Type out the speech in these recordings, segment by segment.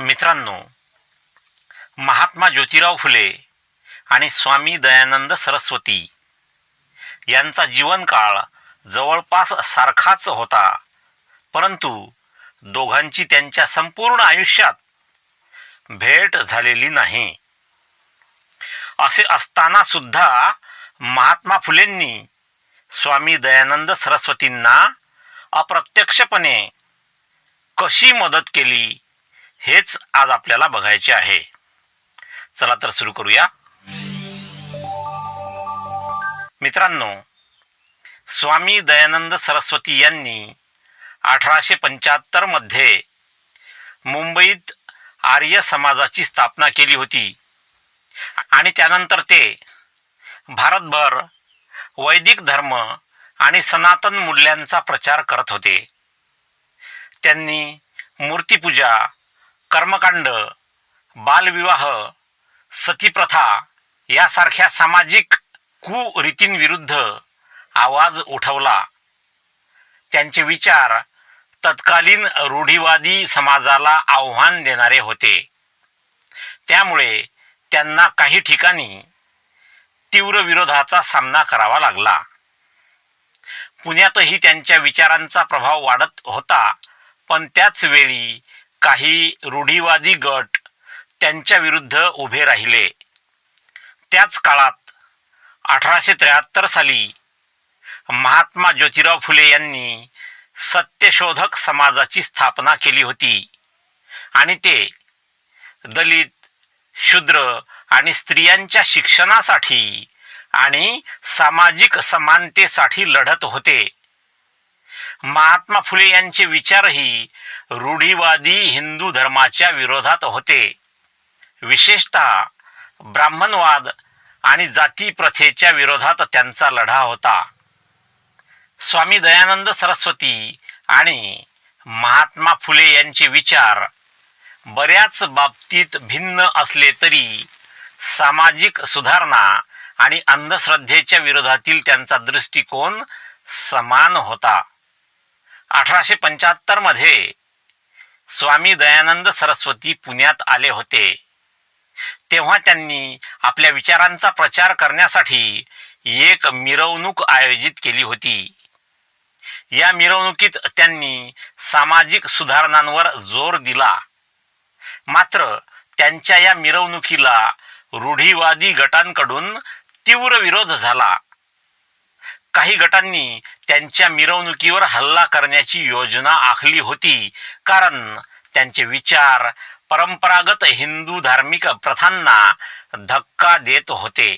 मित्रांनो महात्मा ज्योतिराव फुले आणि स्वामी दयानंद सरस्वती यांचा जीवनकाळ जवळपास सारखाच होता. परंतु दोघांची त्यांच्या संपूर्ण आयुष्यात भेट झालेली नाही. असे असताना सुद्धा महात्मा फुलेंनी स्वामी दयानंद सरस्वतींना अप्रत्यक्षपणे कशी मदत केली? हेच आज आपल्याला बघायचे आहे. चला तर सुरू करूया. मित्रांनो स्वामी दयानंद सरस्वती यांनी अठराशे पंच्याहत्तरमध्ये मुंबईत आर्य समाजाची स्थापना केली होती. आणि त्यानंतर ते भारतभर वैदिक धर्म आणि सनातन मूल्यांचा प्रचार करत होते. त्यांनी मूर्तीपूजा कर्मकांड बालविवाह सतीप्रथा यासारख्या सामाजिक कुरीतींविरुद्ध आवाज उठवला. त्यांचे विचार तत्कालीन रूढीवादी समाजाला आव्हान देणारे होते. त्यामुळे त्यांना काही ठिकाणी तीव्र विरोधाचा सामना करावा लागला. पुण्यातही त्यांच्या विचारांचा प्रभाव वाढत होता पण त्याच वेळी काही रूढीवादी गट त्यांच्या विरुद्ध उभे राहिले. त्याच काळात अठराशे त्र्याहत्तर साली महात्मा ज्योतिराव फुले यांनी सत्यशोधक समाजाची स्थापना केली होती आणि ते दलित शूद्र आणि स्त्रियांच्या शिक्षणासाठी आणि सामाजिक समानतेसाठी लढत होते. महात्मा फुले यांचे विचारही रूढीवादी हिंदू धर्माच्या विरोधात होते. विशेषतः ब्राह्मणवाद आणि जाती प्रथेच्या विरोधात त्यांचा लढा होता. स्वामी दयानंद सरस्वती आणि महात्मा फुले यांचे विचार बऱ्याच बाबतीत भिन्न असले तरी सामाजिक सुधारणा आणि अंधश्रद्धेच्या विरोधातील त्यांचा दृष्टिकोन समान होता. अठराशे पंच्याहत्तरमध्ये स्वामी दयानंद सरस्वती पुण्यात आले होते. तेव्हा त्यांनी आपल्या विचारांचा प्रचार करण्यासाठी एक मिरवणूक आयोजित केली होती. या मिरवणुकीत त्यांनी सामाजिक सुधारणांवर जोर दिला. मात्र त्यांच्या या मिरवणुकीला रूढीवादी गटांकडून तीव्र विरोध झाला. काही गटांनी त्यांच्या मिरवणुकीवर हल्ला करण्याची योजना आखली होती. कारण त्यांचे विचार परंपरागत हिंदू धार्मिक प्रथांना धक्का देत होते.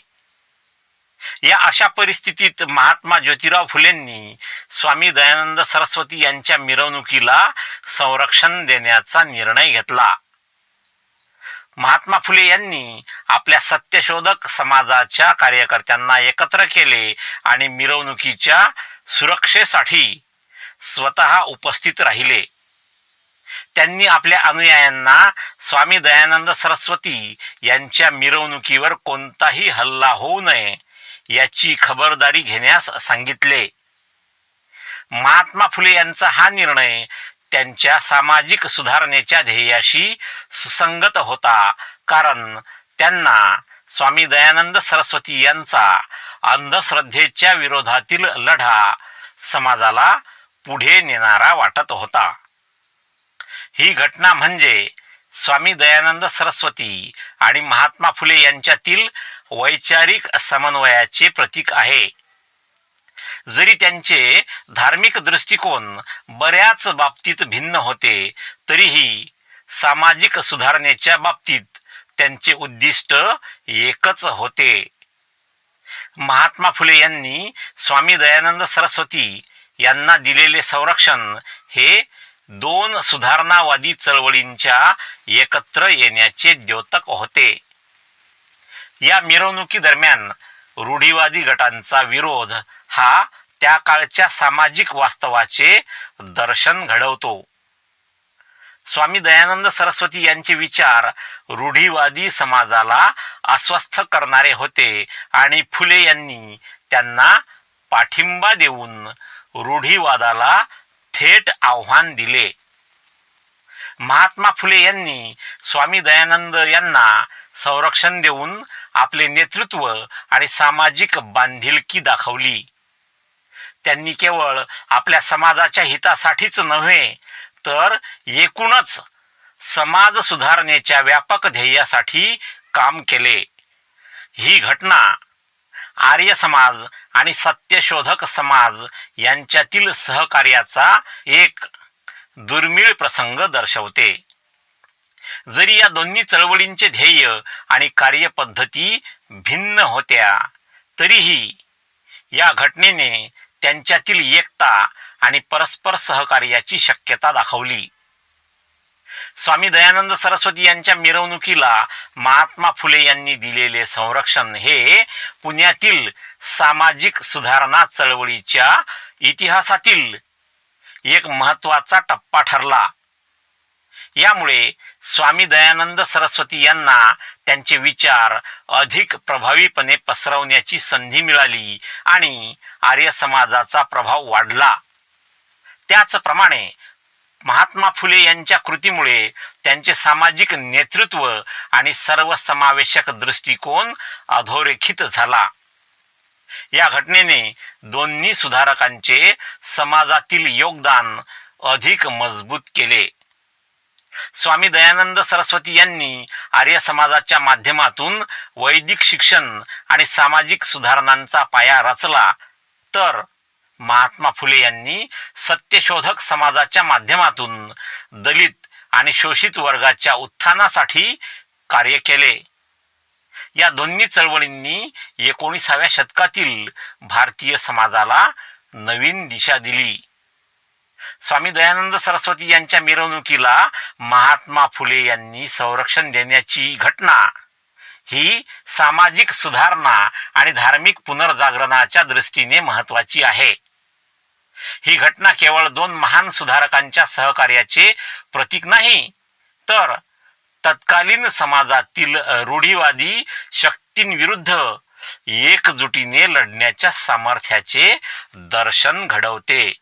या अशा परिस्थितीत महात्मा ज्योतिराव फुलेंनी स्वामी दयानंद सरस्वती यांच्या मिरवणुकीला संरक्षण देण्याचा निर्णय घेतला. महात्मा फुले यांनी आपल्या सत्यशोधक समाजाच्या कार्यकर्त्यांना एकत्र केले आणि मिरवणुकीच्या सुरक्षेसाठी स्वतः उपस्थित राहिले. त्यांनी आपल्या अनुयायांना स्वामी दयानंद सरस्वती यांच्या मिरवणुकीवर कोणताही हल्ला होऊ नये याची खबरदारी घेण्यास सांगितले. महात्मा फुले यांचा हा निर्णय त्यांच्या सामाजिक सुधारणेच्या ध्येयाशी सुसंगत होता. कारण त्यांना स्वामी दयानंद सरस्वती यांचा अंधश्रद्धेच्या विरोधातील लढा समाजाला पुढे नेणारा वाटत होता. ही घटना म्हणजे स्वामी दयानंद सरस्वती आणि महात्मा फुले यांच्यातील वैचारिक समन्वयाचे प्रतीक आहे. जरी त्यांचे धार्मिक दृष्टिकोन बऱ्याच बाबतीत भिन्न होते तरीही सामाजिक सुधारणेच्या बाबतीत त्यांचे उद्दिष्ट एकच होते. महात्मा फुले यांनी स्वामी दयानंद सरस्वती यांना दिलेले संरक्षण हे दोन सुधारणावादी चळवळींच्या एकत्र येण्याचे द्योतक होते. या मिरवणुकी दरम्यान रूढीवादी गटांचा विरोध हा त्या काळच्या सामाजिक वास्तवाचे दर्शन घडवतो. स्वामी दयानंद सरस्वती यांचे विचार रूढीवादी समाजाला अस्वस्थ करणारे होते आणि फुले यांनी त्यांना पाठिंबा देऊन रूढीवादाला थेट आव्हान दिले. महात्मा फुले यांनी स्वामी दयानंद यांना संरक्षण देऊन आपले नेतृत्व आणि सामाजिक बांधिलकी दाखवली. त्यांनी केवळ आपल्या समाजाच्या हितासाठीच नव्हे तर एकूणच समाज सुधारणेच्या व्यापक ध्येयासाठी काम केले. ही घटना आर्य समाज आणि सत्यशोधक समाज यांच्यातील सहकार्याचा एक दुर्मिळ प्रसंग दर्शवते. जरी या दोन्ही चळवळींचे ध्येय आणि कार्यपद्धती भिन्न होत्या तरीही या घटनेने त्यांच्यातील एकता आणि परस्पर सहकार्याची शक्यता दाखवली. स्वामी दयानंद सरस्वती यांच्या मिरवणुकीला महात्मा फुले यांनी दिलेले संरक्षण हे पुण्यातील सामाजिक सुधारणा चळवळीच्या इतिहासातील एक महत्त्वाचा टप्पा ठरला. यामुळे स्वामी दयानंद सरस्वती यांना त्यांचे विचार अधिक प्रभावीपणे पसरवण्याची संधी मिळाली आणि आर्य समाजाचा प्रभाव वाढला. त्याचप्रमाणे महात्मा फुले यांच्या कृतीमुळे त्यांचे सामाजिक नेतृत्व आणि सर्वसमावेशक दृष्टिकोन अधोरेखित झाला. या घटनेने दोन्ही सुधारकांचे समाजातील योगदान अधिक मजबूत केले. स्वामी दयानंद सरस्वती यांनी आर्य समाजाच्या माध्यमातून वैदिक शिक्षण आणि सामाजिक सुधारणांचा पाया रचला. तर महात्मा फुले यांनी सत्यशोधक समाजाच्या माध्यमातून दलित आणि शोषित वर्गाच्या उत्थानासाठी कार्य केले. या दोन्ही चळवळींनी एकोणीसाव्या शतकातील भारतीय समाजाला नवीन दिशा दिली. स्वामी दयानंद सरस्वती यांच्या मिरवणुकीला महात्मा फुले यांनी संरक्षण देण्याची घटना. ही सामाजिक सुधारणा आणि धार्मिक पुनर्जागरणाच्या दृष्टीने महत्वाची आहे. ही घटना केवळ दोन महान सुधारकांच्या सहकार्याचे प्रतीक नाही तर तत्कालीन समाजातील रूढीवादी शक्तींविरुद्ध एकजुटीने लढण्याच्या सामर्थ्याचे दर्शन घडवते.